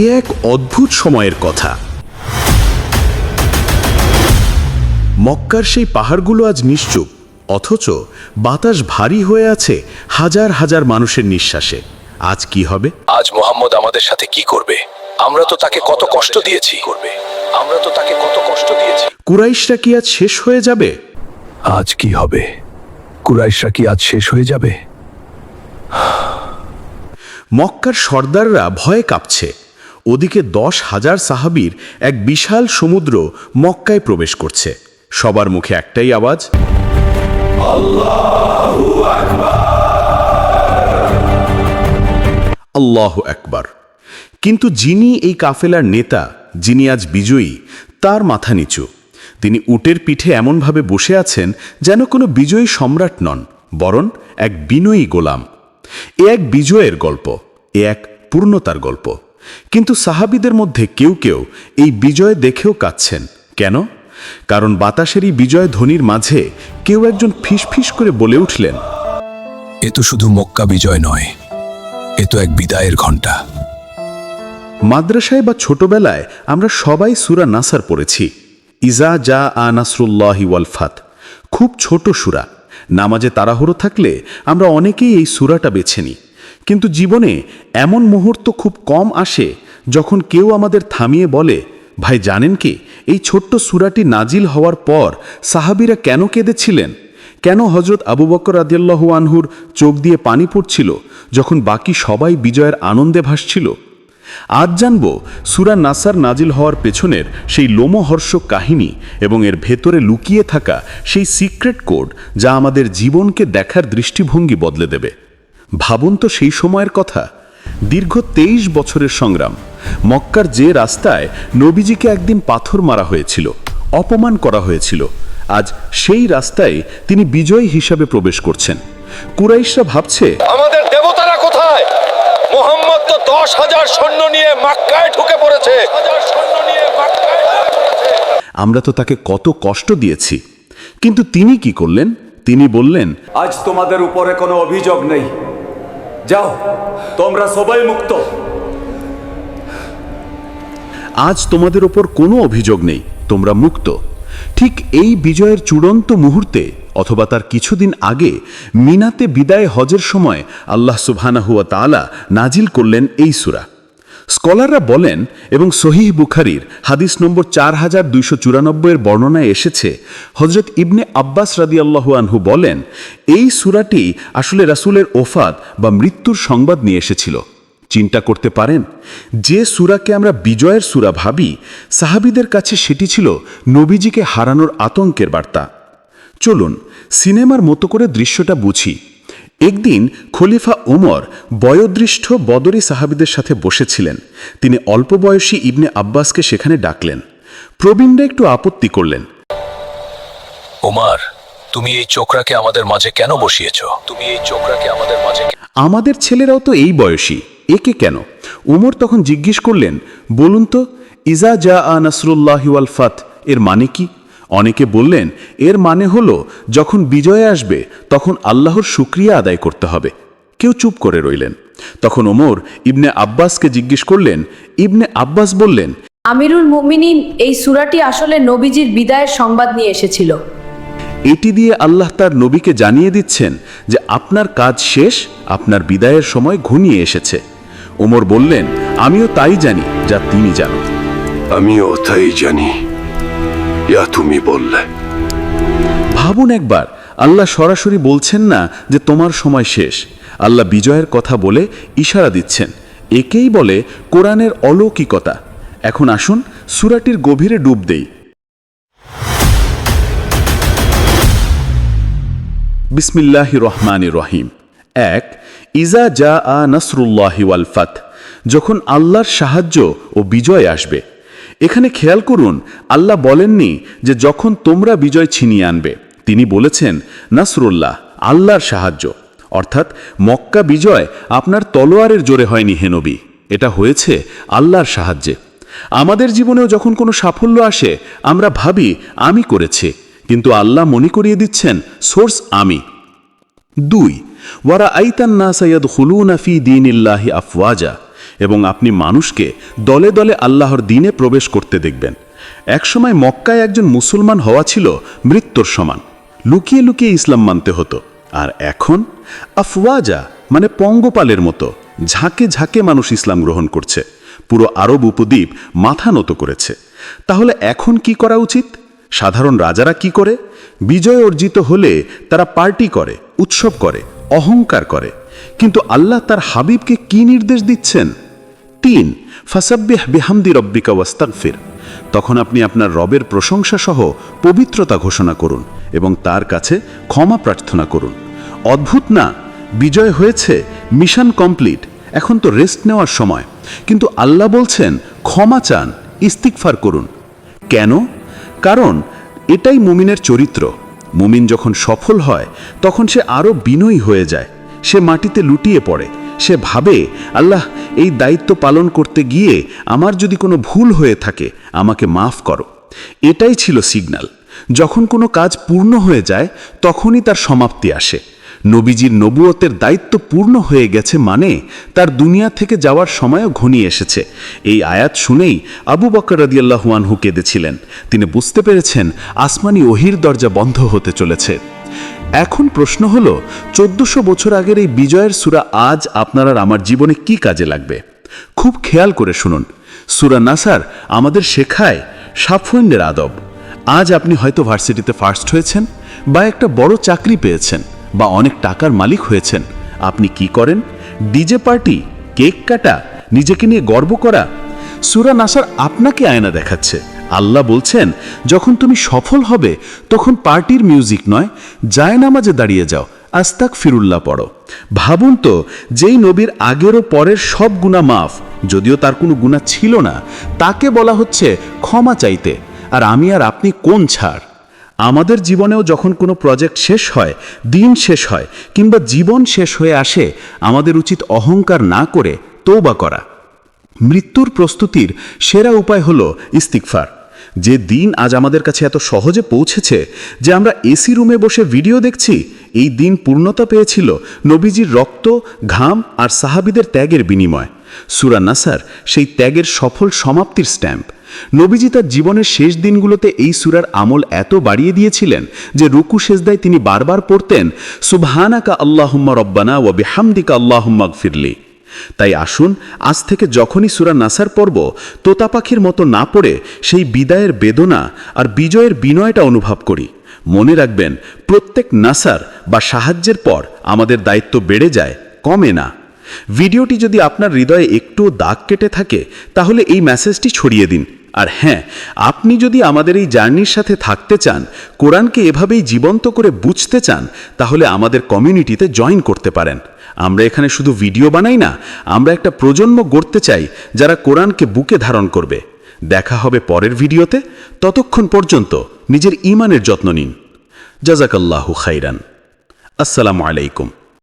এ এক অদ্ভুত সময়ের কথা। মক্কার সেই পাহাড়গুলো আজ নিশ্চুপ অথচ বাতাস ভারী হয়ে আছে হাজার হাজার মানুষের নিঃশ্বাসে। আজ কি হবে? আজ মোহাম্মদ আমাদের সাথে কি করবে? আমরা তো তাকে কত কষ্ট দিয়েছি। করবে আমরা তো তাকে কত কষ্ট দিয়েছি। কুরাইশরা কি আজ শেষ হয়ে যাবে? আজ কি হবে? কুরাইশরা কি আজ শেষ হয়ে যাবে? মক্কার সর্দাররা ভয়ে কাঁপছে। ওদিকে দশ হাজার সাহাবীর এক বিশাল সমুদ্র মক্কায় প্রবেশ করছে। সবার মুখে একটাই আওয়াজ, আল্লাহ একবার কিন্তু যিনি এই কাফেলার নেতা, যিনি আজ বিজয়ী, তার মাথা নিচু। তিনি উটের পিঠে এমনভাবে বসে আছেন যেন কোনো বিজয়ী সম্রাট নন, বরং এক বিনয়ী গোলাম। এ এক বিজয়ের গল্প, এ এক পূর্ণতার গল্প। কিন্তু সাহাবিদের মধ্যে কেউ কেউ এই বিজয় দেখেও কাঁদছেন। কেন? কারণ বাতাসের এই বিজয় ধ্বনির মাঝে কেউ একজন ফিসফিস করে বলে উঠলেন এ তো শুধু মক্কা বিজয় নয় এ তো এক বিদায়ের ঘণ্টা মাদ্রাসায় বা ছোটবেলায় আমরা সবাই সুরা নাসার পড়েছি। ইজা যা আ নাসরুল্লাহি ওয়াল ফাত। খুব ছোট সুরা। নামাজে তাড়াহুড়ো থাকলে আমরা অনেকেই এই সুরাটা বেছে নিই। কিন্তু জীবনে এমন মুহূর্ত খুব কম আসে যখন কেউ আমাদের থামিয়ে বলে, ভাই, জানেন কি, এই ছোট্ট সুরাটি নাজিল হওয়ার পর সাহাবিরা কেন কেঁদেছিলেন? কেন হজরত আবু বকর রাদিয়াল্লাহু আনহুর চোখ দিয়ে পানি পড়ছিল যখন বাকি সবাই বিজয়ের আনন্দে ভাসছিল? আজ জানব সুরা নাসার নাজিল হওয়ার পেছনের সেই লোমহর্ষক কাহিনী এবং এর ভেতরে লুকিয়ে থাকা সেই সিক্রেট কোড যা আমাদের জীবনকে দেখার দৃষ্টিভঙ্গি বদলে দেবে। ভাবুন তো সেই সময়ের কথা। দীর্ঘ তেইশ বছরের সংগ্রাম। মক্কার যে রাস্তায় নবীজিকে একদিন পাথর মারা হয়েছিল অপমান করা হয়েছিল আজ সেই রাস্তায় তিনি বিজয়ী হিসাবে প্রবেশ করছেন। কুরাইশরা ভাবছে আমাদের দেবতারা কোথায়? মোহাম্মদ তো দশ হাজার সৈন্য নিয়ে মাক্কায় ঢুকে পড়েছে। আমরা তো তাকে কত কষ্ট দিয়েছি। কিন্তু তিনি কি করলেন? তিনি বললেন আজ তোমাদের উপরে কোনো অভিযোগ নেই। যাও, তোমরা সবাই মুক্ত। আজ তোমাদের ওপর কোনো অভিযোগ নেই, তোমরা মুক্ত। ঠিক এই বিজয়ের চূড়ান্ত মুহূর্তে, অথবা তার কিছুদিন আগে, মিনাতে বিদায় হজের সময় আল্লাহ সুবহানাহুয়া তাআলা নাজিল করলেন এই সূরা। স্কলাররা বলেন, এবং সহিহ বুখারির হাদিস নম্বর চার হাজার দুইশো চুরানব্বইয়ের বর্ণনায় এসেছে হজরত ইবনে আব্বাস রাদিয়াল্লাহু আনহু বলেন, এই সূরাটি আসলে রাসূলের ওফাত বা মৃত্যুর সংবাদ নিয়ে এসেছিল। চিন্তা করতে পারেন, যে সুরাকে আমরা বিজয়ের সুরা ভাবি, সাহাবিদের কাছে সেটি ছিল নবীজিকে হারানোর আতঙ্কের বার্তা। চলুন, সিনেমার মতো করে দৃশ্যটা বুঝি। একদিন খলিফা ওমর বয়োদৃষ্ট বদরি সাহাবিদের সাথে বসেছিলেন। তিনি অল্প বয়সী ইবনে আব্বাসকে সেখানে ডাকলেন। প্রবীণরা একটু আপত্তি করলেন। ওমার তুমি এই চোখরাকে আমাদের মাঝে কেন বসিয়েছ? তুমি এই চোখরাকে আমাদের মাঝে আমাদের ছেলেরাও তো এই বয়সী একে কেন? উমর তখন জিজ্ঞেস করলেন বলুন তো ইজা জা আ নাসরুল্লাহি ওয়াল ফাত এর মানে কি? অনেকে বললেন এর মানে হলো যখন বিজয় আসবে তখন আল্লাহর শুক্রিয়া আদায় করতে হবে। কেউ চুপ করে রইলেন। তখন ওমর ইবনে আব্বাসকে জিজ্ঞেস করলেন ইবনে আব্বাস বললেন আমিরুল মুমিনিন এই সুরাটি আসলে নবীজির বিদায়ের সংবাদ নিয়ে এসেছিল। এটি দিয়ে আল্লাহ তার নবীকে জানিয়ে দিচ্ছেন যে আপনার কাজ শেষ আপনার বিদায়ের সময় ঘনিয়ে এসেছে। ওমর বললেন আমিও তাই জানি যা তিনি জানেন। আমিও তাই জানি। ইয়া তুমি বললে। ভাবুন একবার, আল্লাহ সরাসরি বলছেন না যে তোমার সময় শেষ। আল্লাহ বিজয়ের কথা বলে ইশারা দিচ্ছেন। একেই বলে কোরআনের অলৌকিকতা। এখন আসুন সুরাটির গভীরে ডুব দেই। বিসমিল্লাহ রহমান রহিম। এক, ইজা জা আ নাসরুল্লাহি ওয়াল ফাত। যখন আল্লাহর সাহায্য ও বিজয় আসবে এখানে খেয়াল করুন, আল্লাহ বলেননি যে যখন তোমরা বিজয় ছিনিয়ে আনবে, তিনি বলেছেন, নাসরুল্লাহ, আল্লাহর সাহায্য। অর্থাৎ, মক্কা বিজয় আপনার তলোয়ারের জোরে হয়নি হেনবি এটা হয়েছে আল্লাহর সাহায্যে। আমাদের জীবনেও যখন কোনো সাফল্য আসে, আমরা ভাবি, আমি করেছি। কিন্তু আল্লাহ মনে করিয়ে দিচ্ছেন, সোর্স আমি। দুই ওয়ারা আইতান না সৈয়দ হুলুনা ফি দিন ইল্লাহি আফওয়াজা। এবং আপনি মানুষকে দলে দলে আল্লাহর দিনে প্রবেশ করতে দেখবেন। একসময় মক্কায় একজন মুসলমান হওয়া ছিল মৃত্যুর সমান। লুকিয়ে লুকিয়ে ইসলাম মানতে হতো। আর এখন আফওয়াজা মানে পঙ্গপালের মতো, ঝাঁকে ঝাঁকে মানুষ ইসলাম গ্রহণ করছে। পুরো আরব উপদ্বীপ মাথা নত করেছে। তাহলে এখন কি করা উচিত? সাধারণ রাজারা কি করে? বিজয় অর্জিত হলে তারা পার্টি করে, উৎসব করে, অহংকার করে। কিন্তু আল্লাহ তার হাবিবকে কি নির্দেশ দিচ্ছেন? তিন, ফাসাব্বিহ বেহামদি রব্বিকা ওয়াস্তাগফির। তখন আপনি আপনার রবের প্রশংসা সহ পবিত্রতা ঘোষণা করুন এবং তার কাছে ক্ষমা প্রার্থনা করুন। অদ্ভুত না, বিজয় হয়েছে, মিশন কমপ্লিট, এখন তো রেস্ট নেওয়ার সময়। কিন্তু আল্লাহ বলছেন, ক্ষমা চান ইস্তিকফার করুন। কেন? কারণ এটাই মুমিনের চরিত্র। মুমিন যখন সফল হয়, তখন সে আরও বিনয়ী হয়ে যায়। সে মাটিতে লুটিয়ে পড়ে। সে ভাবে, আল্লাহ, এই দায়িত্ব পালন করতে গিয়ে আমার যদি কোনো ভুল হয়ে থাকে, আমাকে মাফ করো। এটাই ছিল সিগন্যাল যখন কোনো কাজ পূর্ণ হয়ে যায়, তখনই তার সমাপ্তি আসে। নবীজির নবুয়তের দায়িত্ব পূর্ণ হয়ে গেছে মানে তার দুনিয়া থেকে যাওয়ার সময়ও ঘনিয়ে এসেছে। এই আয়াত শুনেই আবু বকর রাদিয়াল্লাহুয়ানহু কেঁদেছিলেন। তিনি বুঝতে পেরেছেন, আসমানি ওহির দরজা বন্ধ হতে চলেছে। এখন প্রশ্ন হল, চোদ্দশো বছর আগের এই বিজয়ের সুরা আজ আপনার আমার জীবনে কি কাজে লাগবে? খুব খেয়াল করে শুনুন। সুরা নাসার আমাদের শেখায় সাফল্যের আদব। আজ আপনি হয়তো ভার্সিটিতে ফার্স্ট হয়েছেন বা একটা বড় চাকরি পেয়েছেন বা অনেক টাকার মালিক হয়েছেন। আপনি কি করেন? ডিজে পার্টি, কেক কাটা, নিজেকে নিয়ে গর্ব করা। সুরা নাসার আপনাকে আয়না দেখাচ্ছে। আল্লাহ বলছেন, যখন তুমি সফল হবে, তখন পার্টির মিউজিক নয়, যায় নামাজে দাঁড়িয়ে যাও আস্তাক ফিরুল্লাহ পড়ো। ভাবুন তো, যেই নবীর আগের ও পরের সব গুণা মাফ, যদিও তার কোনো গুণা ছিল না, তাকে বলা হচ্ছে ক্ষমা চাইতে, আর আমি আর আপনি কোন ছাড়? আমাদের জীবনেও যখন কোনো প্রজেক্ট শেষ হয়, দিন শেষ হয়, কিংবা জীবন শেষ হয়ে আসে, আমাদের উচিত অহংকার না করে তৌবা করা। মৃত্যুর প্রস্তুতির সেরা উপায় হল ইস্তিকফার যে দিন আজ আমাদের কাছে এত সহজে পৌঁছেছে যে আমরা এসি রুমে বসে ভিডিও দেখছি, এই দিন পূর্ণতা পেয়েছিল নবীজির রক্ত, ঘাম আর সাহাবিদের ত্যাগের বিনিময়। সুরা নাসার সেই ত্যাগের সফল সমাপ্তির স্ট্যাম্প। নবীজি তার জীবনের শেষ দিনগুলোতে এই সুরার আমল এত বাড়িয়ে দিয়েছিলেন যে রুকু সেজদায় তিনি বারবার পড়তেন, সুবহানাকা আল্লাহুম্মা রব্বানা ও বেহামদিকা আল্লাহুম্মা ফিরলি তাই আসুন, আজ থেকে যখনই সুরা নাসার পর্ব তোতা পাখির মতো না পড়ে সেই বিদায়ের বেদনা আর বিজয়ের বিনয়টা অনুভব করি। মনে রাখবেন, প্রত্যেক নাসার বা সাহায্যের পর আমাদের দায়িত্ব বেড়ে যায়, কমে না। ভিডিওটি যদি আপনার হৃদয়ে একটু দাগ কেটে থাকে, তাহলে এই মেসেজটি ছড়িয়ে দিন। আর হ্যাঁ আপনি যদি আমাদের এই জার্নির সাথে থাকতে চান, কোরআনকে এভাবেই জীবন্ত করে বুঝতে চান, তাহলে আমাদের কমিউনিটিতে জয়েন করতে পারেন। আমরা এখানে শুধু ভিডিও বানাই না, আমরা একটা প্রজন্ম গড়তে চাই, যারা কোরআনকে বুকে ধারণ করবে। দেখা হবে পরের ভিডিওতে, ততক্ষণ পর্যন্ত নিজের ইমানের যত্ন নিন। জাজাকাল্লাহু খাইরান। আসসালামু আলাইকুম।